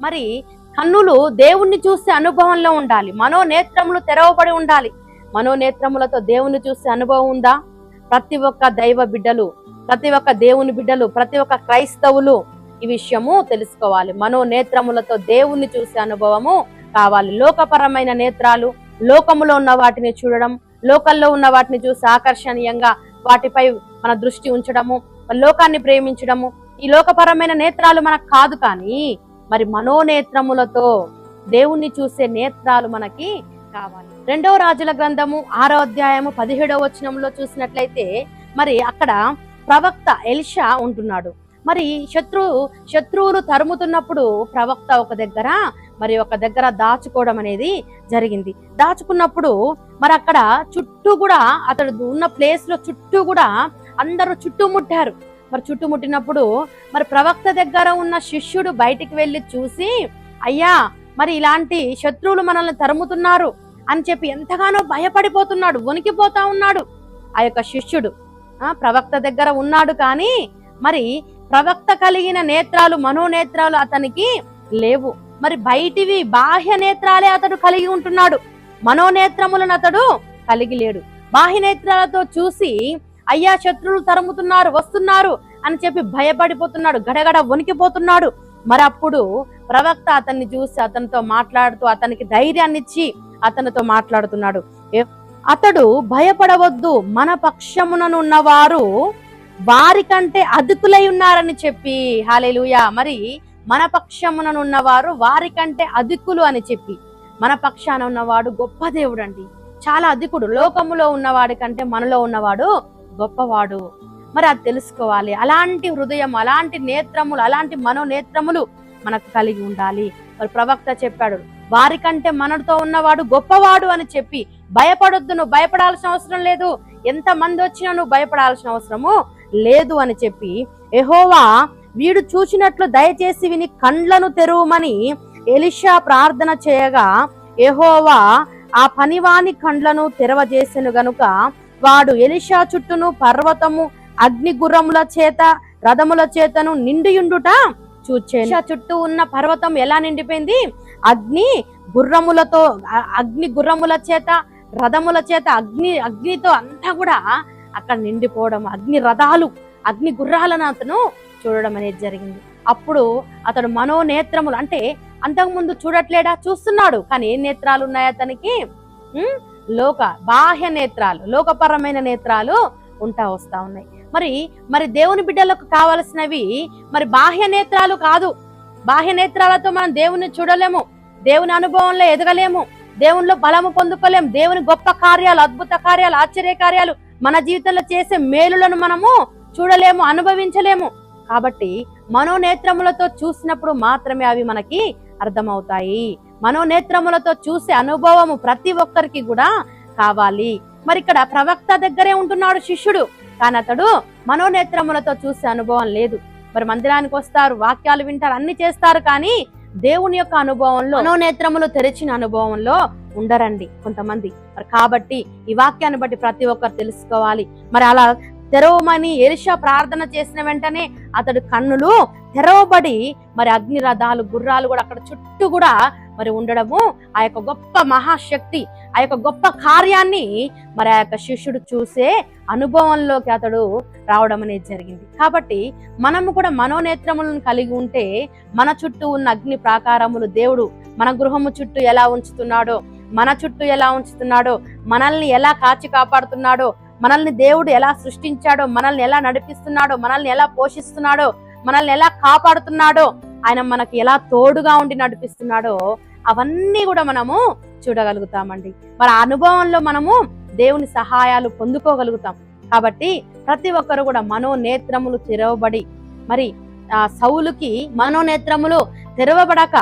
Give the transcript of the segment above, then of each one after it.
మరి కన్నులు దేవుణ్ణి చూసే అనుభవంలో ఉండాలి. మనోనేత్రములు తెరవబడి ఉండాలి. మనోనేత్రములతో దేవుణ్ణి చూసే అనుభవం ఉందా? ప్రతి ఒక్క దైవ బిడ్డలు ప్రతి ఒక్క దేవుని బిడ్డలు ప్రతి ఒక్క క్రైస్తవులు ఈ విషయము తెలుసుకోవాలి. మనోనేత్రములతో దేవుణ్ణి చూసే అనుభవము కావాలి. లోకపరమైన నేత్రాలు లోకములో ఉన్న వాటిని చూడడం లోకల్లో ఉన్న వాటిని చూసి ఆకర్షణీయంగా వాటిపై మన దృష్టి ఉంచడము లోకాన్ని ప్రేమించడము ఈ లోకపరమైన నేత్రాలు మనకు కాదు కానీ మరి మనోనేత్రములతో దేవుణ్ణి చూసే నేత్రాలు మనకి కావాలి. రెండవ రాజుల గ్రంథము ఆరో అధ్యాయము పదిహేడవ వచనంలో చూసినట్లయితే మరి అక్కడ ప్రవక్త ఎలిషా ఉంటున్నాడు. మరి శత్రు శత్రువులు తరుముతున్నప్పుడు ప్రవక్త ఒక దగ్గర మరి ఒక దగ్గర దాచుకోవడం అనేది జరిగింది. దాచుకున్నప్పుడు మరి అక్కడ చుట్టూ కూడా అతడు ఉన్న ప్లేస్లో చుట్టూ కూడా అందరూ చుట్టుముట్టారు. మరి చుట్టుముట్టినప్పుడు మరి ప్రవక్త దగ్గర ఉన్న శిష్యుడు బయటికి వెళ్ళి చూసి అయ్యా మరి ఇలాంటి శత్రువులు మనల్ని తరుముతున్నారు అని చెప్పి ఎంతగానో భయపడిపోతున్నాడు వణికిపోతా ఉన్నాడు ఆ యొక్క శిష్యుడు. ఆ ప్రవక్త దగ్గర ఉన్నాడు కానీ మరి ప్రవక్త కలిగిన నేత్రాలు మనోనేత్రాలు అతనికి లేవు. మరి బయటివి బాహ్య నేత్రాలే అతడు కలిగి ఉంటున్నాడు. మనోనేత్రములను అతడు కలిగి లేడు. బాహ్య నేత్రాలతో చూసి అయ్యా శత్రువులు తరుముతున్నారు వస్తున్నారు అని చెప్పి భయపడిపోతున్నాడు గడగడ వణికిపోతున్నాడు. మరి అప్పుడు ప్రవక్త అతన్ని చూసి అతనితో మాట్లాడుతూ అతనికి ధైర్యాన్ని ఇచ్చి అతనితో మాట్లాడుతున్నాడు. ఏ- అతడు భయపడవద్దు మన పక్షముననున్న వారు వారికంటే అధికులై ఉన్నారని చెప్పి హాలేలుయా. మరి మన పక్షమునను ఉన్నవారు వారి వారికంటే అధికులు అని చెప్పి మన పక్షాన ఉన్నవాడు గొప్ప దేవుడు అండి చాలా అధికుడు లోకములో ఉన్నవాడి కంటే మనలో ఉన్నవాడు గొప్పవాడు. మరి అది తెలుసుకోవాలి. అలాంటి హృదయం అలాంటి నేత్రములు అలాంటి మనోనేత్రములు మనకు కలిగి ఉండాలి. మరి ప్రవక్త చెప్పాడు వారికంటే మనతో ఉన్నవాడు గొప్పవాడు అని చెప్పి భయపడొద్దు నువ్వు భయపడాల్సిన అవసరం లేదు. ఎంత మంది వచ్చినా నువ్వు భయపడాల్సిన అవసరము లేదు అని చెప్పి ఎహోవా వీడు చూసినట్లు దయచేసి విని కండ్లను తెరువమని ఎలిషా ప్రార్థన చేయగా ఎహోవా ఆ పనివాని కండ్లను తెరవజేసెను గనుక వాడు ఎలిషా చుట్టూను పర్వతము అగ్ని గుర్రముల చేత రథముల చేతను నిండియుండుట చూచే చుట్టూ ఉన్న పర్వతం ఎలా నిండిపోయింది? అగ్ని గుర్రములతో అగ్ని గుర్రముల చేత రథముల చేత అగ్ని అగ్నితో అంతా కూడా అక్కడ నిండిపోవడం అగ్ని రథాలు అగ్ని గుర్రాలను అతను చూడడం అనేది జరిగింది. అప్పుడు అతడు మనోనేత్రములు అంటే అంతకుముందు చూడట్లేడా? చూస్తున్నాడు. కానీ ఏ నేత్రాలు ఉన్నాయి అతనికి? లోక బాహ్య నేత్రాలు లోకపరమైన నేత్రాలు ఉంటా వస్తా ఉన్నాయి. మరి మరి దేవుని బిడ్డలకు కావలసినవి మరి బాహ్య నేత్రాలు కాదు. బాహ్య నేత్రాలతో మనం దేవుని చూడలేము దేవుని అనుభవంలో ఎదగలేము దేవునిలో బలము పొందుకోలేము దేవుని గొప్ప కార్యాలు అద్భుత కార్యాలు ఆశ్చర్య కార్యాలు మన జీవితంలో చేసే మేలులను మనము చూడలేము అనుభవించలేము. కాబట్టి మనోనేత్రములతో చూసినప్పుడు మాత్రమే అవి మనకి అర్థమవుతాయి. మనోనేత్రములతో చూసే అనుభవము ప్రతి ఒక్కరికి కూడా కావాలి. మరి ఇక్కడ ప్రవక్త దగ్గరే ఉంటున్నాడు శిష్యుడు. కానీ అతడు మనోనేత్రములతో చూసే అనుభవం లేదు. మరి మందిరానికి వస్తారు వాక్యాలు వింటారు అన్ని చేస్తారు కానీ దేవుని యొక్క అనుభవంలో మనోనేత్రములు తెరిచిన అనుభవంలో ఉండరండి కొంతమంది. మరి కాబట్టి ఈ వాక్యాన్ని బట్టి ప్రతి ఒక్కరు తెలుసుకోవాలి. మరి అలా తెరవమని ఎలిషా ప్రార్థన చేసిన వెంటనే అతడు కన్నులు తెరవబడి మరి అగ్ని రథాలు గుర్రాలు కూడా అక్కడ చుట్టూ కూడా మరి ఉండడము ఆ యొక్క గొప్ప మహాశక్తి ఆ యొక్క గొప్ప కార్యాన్ని మరి ఆ యొక్క శిష్యుడు చూసే అనుభవంలోకి అతడు రావడం అనేది జరిగింది. కాబట్టి మనము కూడా మనోనేత్రములను కలిగి ఉంటే మన చుట్టూ ఉన్న అగ్ని ప్రాకారములు దేవుడు మన గృహము చుట్టూ ఎలా ఉంచుతున్నాడో మన చుట్టూ ఎలా ఉంచుతున్నాడో మనల్ని ఎలా కాచి కాపాడుతున్నాడో మనల్ని దేవుడు ఎలా సృష్టించాడో మనల్ని ఎలా నడిపిస్తున్నాడో మనల్ని ఎలా పోషిస్తున్నాడో మనల్ని ఎలా కాపాడుతున్నాడో ఆయన మనకి ఎలా తోడుగా ఉండి నడిపిస్తున్నాడో అవన్నీ కూడా మనము చూడగలుగుతామండి. మన అనుభవంలో మనము దేవుని సహాయాలు పొందుకోగలుగుతాం. కాబట్టి ప్రతి ఒక్కరు కూడా మనోనేత్రములు తెరవబడి మరి ఆ సౌలుకి మనోనేత్రములు తెరవబడక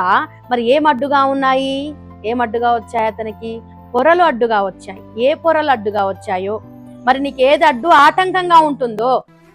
మరి ఏం అడ్డుగా ఉన్నాయి? ఏం అడ్డుగా వచ్చాయి అతనికి? పొరలు అడ్డుగా వచ్చాయి. ఏ పొరలు అడ్డుగా వచ్చాయో మరి నీకు ఏది అడ్డు ఆటంకంగా ఉంటుందో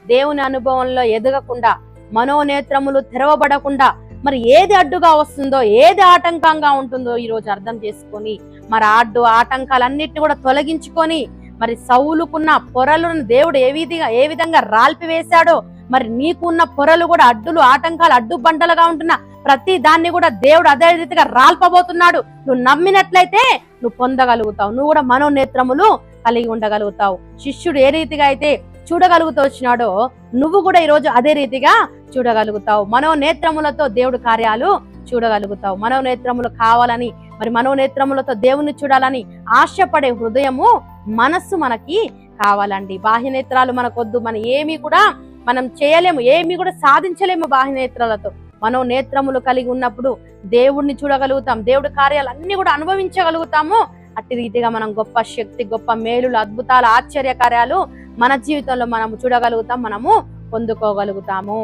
దేవుని అనుభవంలో ఎదగకుండా మనోనేత్రములు తెరవబడకుండా మరి ఏది అడ్డుగా వస్తుందో ఏది ఆటంకంగా ఉంటుందో ఈ రోజు అర్థం చేసుకొని మరి అడ్డు ఆటంకాలన్నిటిని కూడా తొలగించుకొని మరి సౌలుకున్న పొరలను దేవుడు ఏ విధిగా ఏ విధంగా రాల్పివేశాడో మరి నీకున్న పొరలు కూడా అడ్డులు ఆటంకాలు అడ్డు బండలుగా ఉంటున్న ప్రతి దాన్ని కూడా దేవుడు అదే రీతిగా రాల్పబోతున్నాడు. నువ్వు నమ్మినట్లయితే నువ్వు పొందగలుగుతావు. నువ్వు కూడా మనోనేత్రములు కలిగి ఉండగలుగుతావు. శిష్యుడు ఏ రీతిగా అయితే చూడగలుగుతూ వచ్చినాడో నువ్వు కూడా ఈ రోజు అదే రీతిగా చూడగలుగుతావు. మనోనేత్రములతో దేవుడు కార్యాలు చూడగలుగుతావు. మనోనేత్రములు కావాలని మరి మనోనేత్రములతో దేవుని చూడాలని ఆశపడే హృదయము మనస్సు మనకి కావాలండి. బాహ్యనేత్రాలు మనకొద్దు మన ఏమీ కూడా మనం చేయలేము ఏమీ కూడా సాధించలేము బాహ్యనేత్రాలతో. మనోనేత్రములు కలిగి ఉన్నప్పుడు దేవుణ్ణి చూడగలుగుతాం దేవుడి కార్యాలు అన్ని కూడా అనుభవించగలుగుతాము. అట్టి రీతిగా మనం గొప్ప శక్తి గొప్ప మేలులు అద్భుతాలు ఆశ్చర్య కార్యాలు మన జీవితంలో మనము చూడగలుగుతాం మనము పొందుకోగలుగుతాము.